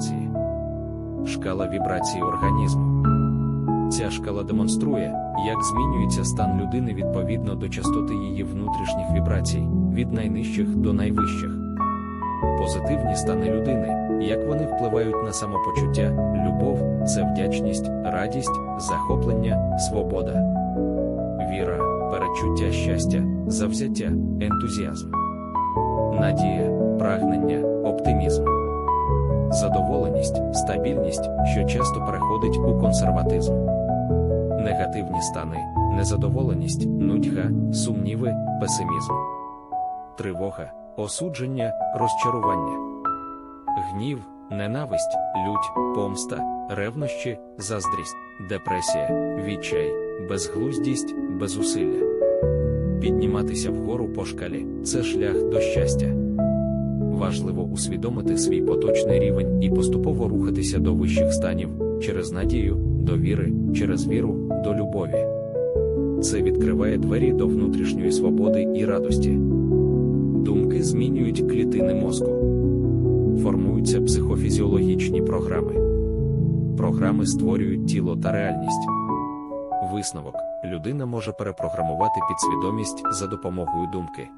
вібрації. Шкала вібрацій організму. Ця шкала демонструє, як змінюється стан людини відповідно до частоти її внутрішніх вібрацій, від найнижчих до найвищих. Позитивні стани людини, як вони впливають на самопочуття, любов, це вдячність, радість, захоплення, свобода, віра, перечуття щастя, завзяття, ентузіазм, надія, прагнення, оптимізм, задоволеність, стабільність, що часто переходить у консерватизм, негативні стани, незадоволеність, нудьга, сумніви, песимізм, тривога, осудження, розчарування, гнів, ненависть, лють, помста, ревнощі, заздрість, депресія, відчай, безглуздість, безусилля. Підніматися вгору по шкалі це шлях до щастя. Важливо усвідомити свій поточний рівень і поступово рухатися до вищих станів через надію, до віри, через віру, до любові. Це відкриває двері до внутрішньої свободи і радості. Думки змінюють клітини мозку. Формуються психофізіологічні програми. Програми створюють тіло та реальність. Висновок людина може перепрограмувати підсвідомість за допомогою думки.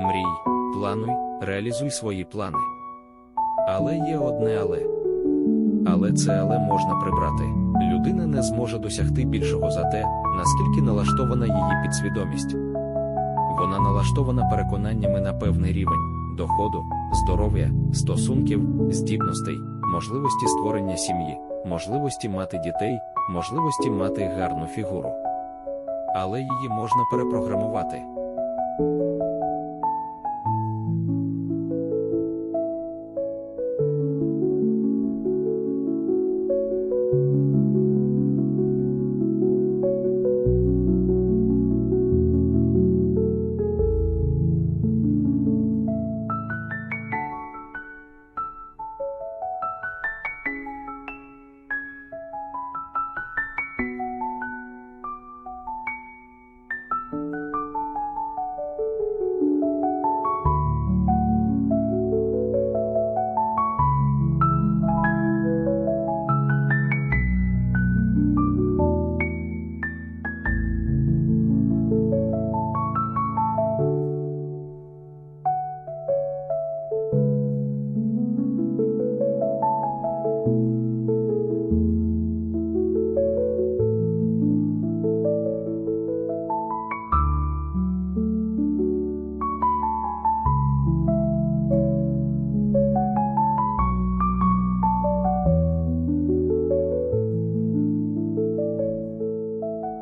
Мрій, плануй, реалізуй свої плани. Але є одне але. Але це але можна прибрати. Людина не зможе досягти більшого за те, наскільки налаштована її підсвідомість. Вона налаштована переконаннями на певний рівень доходу, здоров'я, стосунків, здібностей, можливості створення сім'ї, можливості мати дітей, можливості мати гарну фігуру. Але її можна перепрограмувати.